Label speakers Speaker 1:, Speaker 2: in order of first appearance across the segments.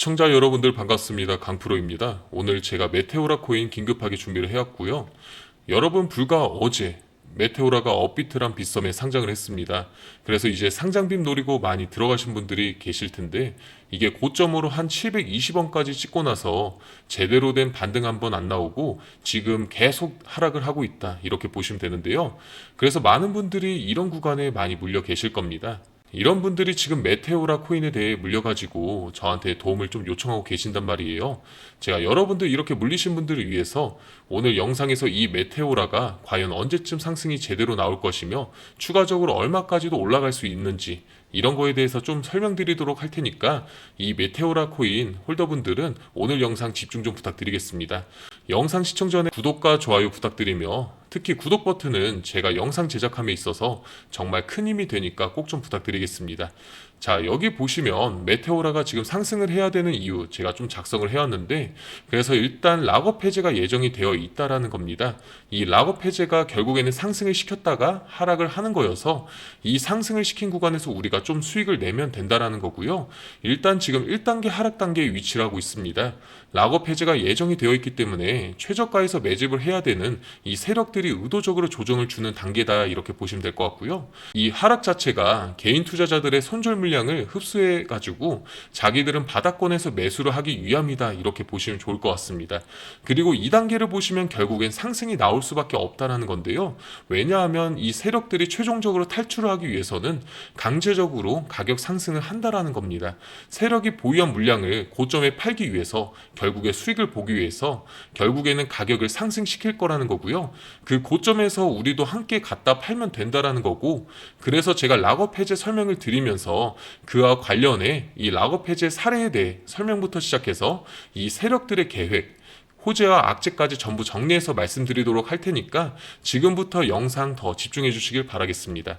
Speaker 1: 시청자 여러분들 반갑습니다. 강프로입니다. 오늘 제가 메테오라 코인 긴급하게 준비를 해왔고요. 여러분 불과 어제 메테오라가 업비트란 빗썸에 상장을 했습니다. 그래서 이제 상장빔 노리고 많이 들어가신 분들이 계실 텐데 이게 고점으로 한 720원까지 찍고 나서 제대로 된 반등 한번 안 나오고 지금 계속 하락을 하고 있다 이렇게 보시면 되는데요. 그래서 많은 분들이 이런 구간에 많이 물려 계실 겁니다. 이런 분들이 지금 메테오라 코인에 대해 물려가지고 저한테 도움을 좀 요청하고 계신단 말이에요. 제가 여러분들 이렇게 물리신 분들을 위해서 오늘 영상에서 이 메테오라가 과연 언제쯤 상승이 제대로 나올 것이며 추가적으로 얼마까지도 올라갈 수 있는지 이런 거에 대해서 좀 설명드리도록 할 테니까 이 메테오라 코인 홀더분들은 오늘 영상 집중 좀 부탁드리겠습니다. 영상 시청 전에 구독과 좋아요 부탁드리며 특히 구독 버튼은 제가 영상 제작함에 있어서 정말 큰 힘이 되니까 꼭 좀 부탁드리겠습니다. 자, 여기 보시면 메테오라가 지금 상승을 해야 되는 이유 제가 좀 작성을 해왔는데 그래서 일단 락업 해제가 예정이 되어 있다라는 겁니다. 이 락업 해제가 결국에는 상승을 시켰다가 하락을 하는 거여서 이 상승을 시킨 구간에서 우리가 좀 수익을 내면 된다라는 거고요. 일단 지금 1단계 하락 단계에 위치를 하고 있습니다. 락업 해제가 예정이 되어 있기 때문에 최저가에서 매집을 해야 되는 이 세력들 이 의도적으로 조정을 주는 단계다 이렇게 보시면 될 것 같고요. 이 하락 자체가 개인 투자자들의 손절 물량을 흡수해 가지고 자기들은 바닥권에서 매수를 하기 위함이다 이렇게 보시면 좋을 것 같습니다. 그리고 2단계를 보시면 결국엔 상승이 나올 수밖에 없다라는 건데요. 왜냐하면 이 세력들이 최종적으로 탈출을 하기 위해서는 강제적으로 가격 상승을 한다라는 겁니다. 세력이 보유한 물량을 고점에 팔기 위해서 결국에 수익을 보기 위해서 결국에는 가격을 상승시킬 거라는 거고요. 그 고점에서 우리도 함께 갖다 팔면 된다라는 거고 그래서 제가 락업 해제 설명을 드리면서 그와 관련해 이 락업 해제 사례에 대해 설명부터 시작해서 이 세력들의 계획 호재와 악재까지 전부 정리해서 말씀드리도록 할 테니까 지금부터 영상 더 집중해 주시길 바라겠습니다.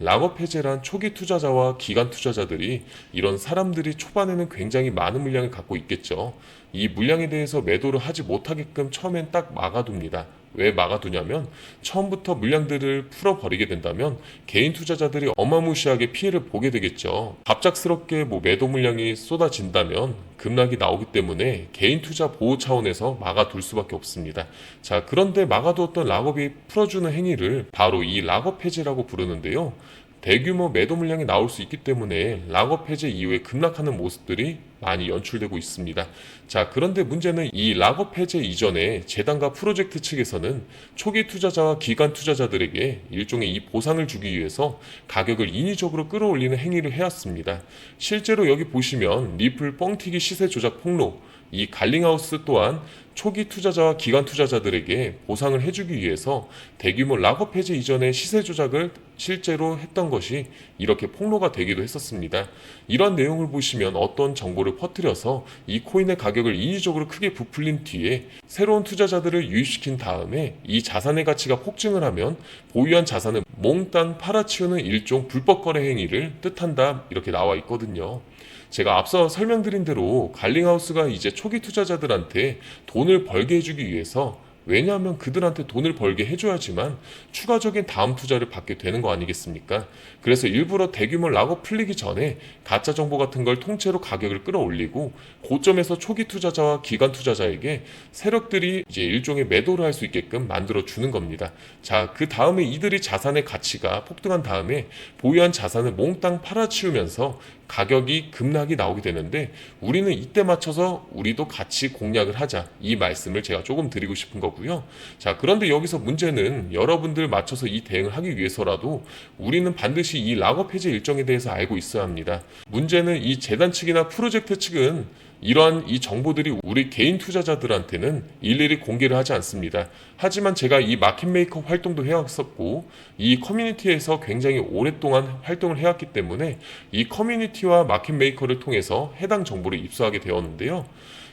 Speaker 1: 락업 해제란 초기 투자자와 기간 투자자들이 이런 사람들이 초반에는 굉장히 많은 물량을 갖고 있겠죠. 이 물량에 대해서 매도를 하지 못하게끔 처음엔 딱 막아둡니다. 왜 막아두냐면 처음부터 물량들을 풀어버리게 된다면 개인 투자자들이 어마무시하게 피해를 보게 되겠죠. 갑작스럽게 뭐 매도 물량이 쏟아진다면 급락이 나오기 때문에 개인 투자 보호 차원에서 막아둘 수밖에 없습니다. 자, 그런데 막아두었던 락업이 풀어주는 행위를 바로 이 락업 해제라고 부르는데요. 대규모 매도 물량이 나올 수 있기 때문에 락업 해제 이후에 급락하는 모습들이 많이 연출되고 있습니다. 자, 그런데 문제는 이 락업 해제 이전에 재단과 프로젝트 측에서는 초기 투자자와 기간 투자자들에게 일종의 이 보상을 주기 위해서 가격을 인위적으로 끌어올리는 행위를 해왔습니다. 실제로 여기 보시면 리플 뻥튀기 시세 조작 폭로, 이 갈링하우스 또한 초기 투자자와 기간 투자자들에게 보상을 해주기 위해서 대규모 락업 해제 이전에 시세 조작을 실제로 했던 것이 이렇게 폭로가 되기도 했었습니다. 이런 내용을 보시면 어떤 정보를 퍼뜨려서 이 코인의 가격을 인위적으로 크게 부풀린 뒤에 새로운 투자자들을 유입시킨 다음에 이 자산의 가치가 폭증을 하면 보유한 자산을 몽땅 팔아치우는 일종 불법 거래 행위를 뜻한다 이렇게 나와 있거든요. 제가 앞서 설명드린 대로 갈링하우스가 이제 초기 투자자들한테 돈을 벌게 해주기 위해서 왜냐하면 그들한테 돈을 벌게 해줘야지만 추가적인 다음 투자를 받게 되는 거 아니겠습니까? 그래서 일부러 대규모 락업 풀리기 전에 가짜 정보 같은 걸 통째로 가격을 끌어올리고 고점에서 초기 투자자와 기간 투자자에게 세력들이 이제 일종의 매도를 할 수 있게끔 만들어 주는 겁니다. 자, 그 다음에 이들이 자산의 가치가 폭등한 다음에 보유한 자산을 몽땅 팔아치우면서 가격이 급락이 나오게 되는데 우리는 이때 맞춰서 우리도 같이 공략을 하자 이 말씀을 제가 조금 드리고 싶은 거고요. 자 그런데 여기서 문제는 여러분들 맞춰서 이 대응을 하기 위해서라도 우리는 반드시 이 락업 해제 일정에 대해서 알고 있어야 합니다. 문제는 이 재단 측이나 프로젝트 측은 이러한 이 정보들이 우리 개인 투자자들한테는 일일이 공개를 하지 않습니다. 하지만 제가 이 마켓메이커 활동도 해왔었고 이 커뮤니티에서 굉장히 오랫동안 활동을 해왔기 때문에 이 커뮤니티와 마켓메이커를 통해서 해당 정보를 입수하게 되었는데요.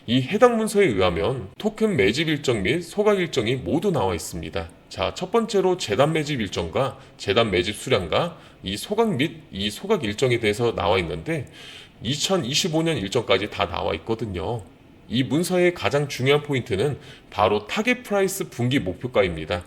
Speaker 1: 이 해당 문서에 의하면 토큰 매집 일정 및 소각 일정이 모두 나와 있습니다. 자, 첫 번째로 재단 매집 일정과 재단 매집 수량과 이 소각 및 이 소각 일정에 대해서 나와 있는데 2025년 일정까지 다 나와 있거든요. 이 문서의 가장 중요한 포인트는 바로 타겟 프라이스 분기 목표가입니다.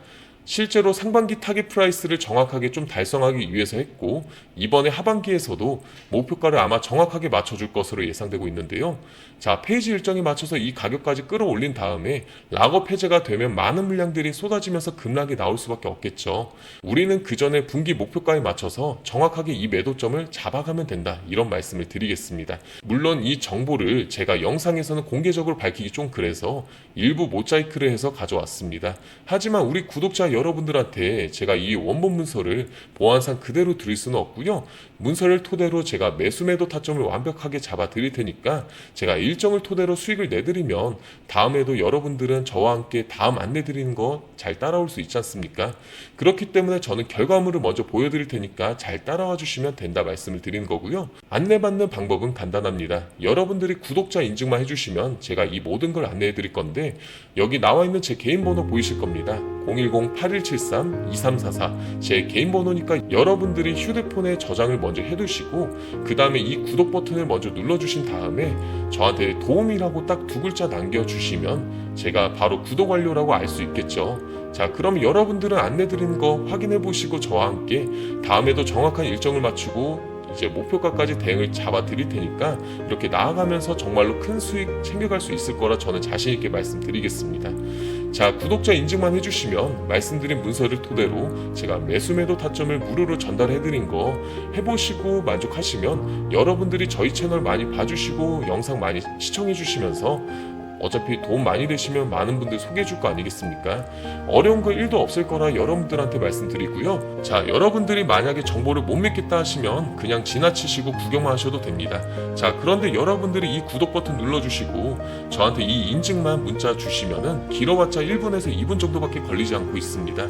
Speaker 1: 실제로 상반기 타겟 프라이스를 정확하게 좀 달성하기 위해서 했고 이번에 하반기에서도 목표가를 아마 정확하게 맞춰줄 것으로 예상되고 있는데요. 자 페이지 일정에 맞춰서 이 가격까지 끌어올린 다음에 락업 해제가 되면 많은 물량들이 쏟아지면서 급락이 나올 수밖에 없겠죠. 우리는 그 전에 분기 목표가에 맞춰서 정확하게 이 매도점을 잡아가면 된다 이런 말씀을 드리겠습니다. 물론 이 정보를 제가 영상에서는 공개적으로 밝히기 좀 그래서 일부 모자이크를 해서 가져왔습니다. 하지만 우리 구독자 여러분들한테 제가 이 원본 문서를 보안상 그대로 드릴 수는 없고요. 문서를 토대로 제가 매수 매도 타점을 완벽하게 잡아 드릴 테니까 제가 일정을 토대로 수익을 내드리면 다음에도 여러분들은 저와 함께 다음 안내 드리는 거 잘 따라올 수 있지 않습니까? 그렇기 때문에 저는 결과물을 먼저 보여드릴 테니까 잘 따라와 주시면 된다 말씀을 드리는 거고요. 안내받는 방법은 간단합니다. 여러분들이 구독자 인증만 해주시면 제가 이 모든 걸 안내해 드릴 건데 여기 나와 있는 제 개인 번호 보이실 겁니다. 010-8173-2344 제 개인 번호니까 여러분들이 휴대폰에 저장을 먼저 해두시고 그 다음에 이 구독 버튼을 먼저 눌러주신 다음에 저한테 도움이라고 딱 두 글자 남겨주시면 제가 바로 구독 완료라고 알 수 있겠죠. 자, 그럼 여러분들은 안내 드리는 거 확인해 보시고 저와 함께 다음에도 정확한 일정을 맞추고 이제 목표가까지 대응을 잡아 드릴 테니까 이렇게 나아가면서 정말로 큰 수익 챙겨갈 수 있을 거라 저는 자신 있게 말씀드리겠습니다. 자, 구독자 인증만 해주시면 말씀드린 문서를 토대로 제가 매수 매도 타점을 무료로 전달해 드린 거 해보시고 만족하시면 여러분들이 저희 채널 많이 봐주시고 영상 많이 시청해 주시면서 어차피 도움 많이 되시면 많은 분들 소개해 줄 거 아니겠습니까? 어려운 거 1도 없을 거라 여러분들한테 말씀드리고요. 자, 여러분들이 만약에 정보를 못 믿겠다 하시면 그냥 지나치시고 구경만 하셔도 됩니다. 자, 그런데 여러분들이 이 구독 버튼 눌러주시고 저한테 이 인증만 문자 주시면은 길어봤자 1분에서 2분 정도밖에 걸리지 않고 있습니다.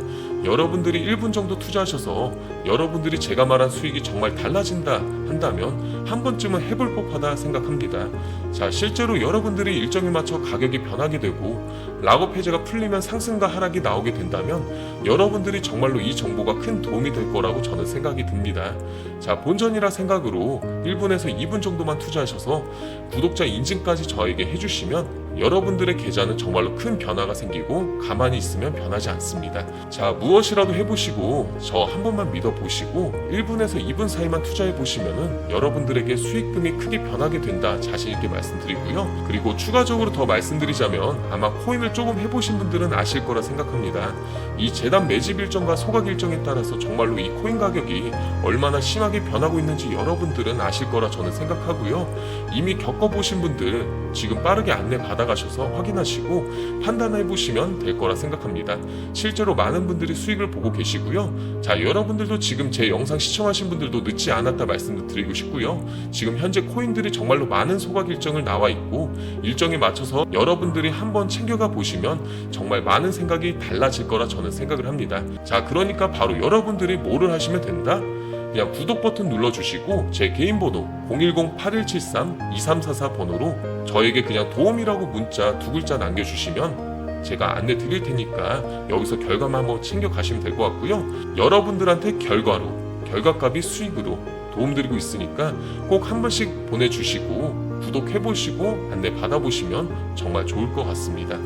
Speaker 1: 여러분들이 1분 정도 투자하셔서 여러분들이 제가 말한 수익이 정말 달라진다 한다면 한 번쯤은 해볼 법하다 생각합니다. 자, 실제로 여러분들이 일정에 맞춰 가격이 변하게 되고 락업 해제가 풀리면 상승과 하락이 나오게 된다면 여러분들이 정말로 이 정보가 큰 도움이 될 거라고 저는 생각이 듭니다. 자, 본전이라 생각으로 1분에서 2분 정도만 투자하셔서 구독자 인증까지 저에게 해주시면 여러분들의 계좌는 정말로 큰 변화가 생기고 가만히 있으면 변하지 않습니다. 자, 무엇이라도 해보시고 저 한 번만 믿어보시고 1분에서 2분 사이만 투자해 보시면은 여러분들에게 수익금이 크게 변하게 된다 자신있게 말씀드리고요. 그리고 추가적으로 더 말씀드리자면 아마 코인을 조금 해보신 분들은 아실 거라 생각합니다. 이 재단 매집 일정과 소각 일정에 따라서 정말로 이 코인 가격이 얼마나 심하게 변하고 있는지 여러분들은 아실 거라 저는 생각하고요. 이미 겪어보신 분들 지금 빠르게 안내 받아 가셔서 확인하시고 판단해 보시면 될 거라 생각합니다. 실제로 많은 분들이 수익을 보고 계시고요. 자, 여러분들도 지금 제 영상 시청하신 분들도 늦지 않았다 말씀도 드리고 싶고요. 지금 현재 코인들이 정말로 많은 소각 일정을 나와 있고 일정에 맞춰서 여러분들이 한번 챙겨가 보시면 정말 많은 생각이 달라질 거라 저는 생각을 합니다. 자, 그러니까 바로 여러분들이 뭐를 하시면 된다? 그냥 구독 버튼 눌러주시고 제 개인 번호 010-8173-2344 번호로 저에게 그냥 도움이라고 문자 두 글자 남겨주시면 제가 안내 드릴 테니까 여기서 결과만 한번 챙겨 가시면 될 것 같고요. 여러분들한테 결과로 결과값이 수익으로 도움드리고 있으니까 꼭 한 번씩 보내주시고 구독해보시고 안내 받아보시면 정말 좋을 것 같습니다.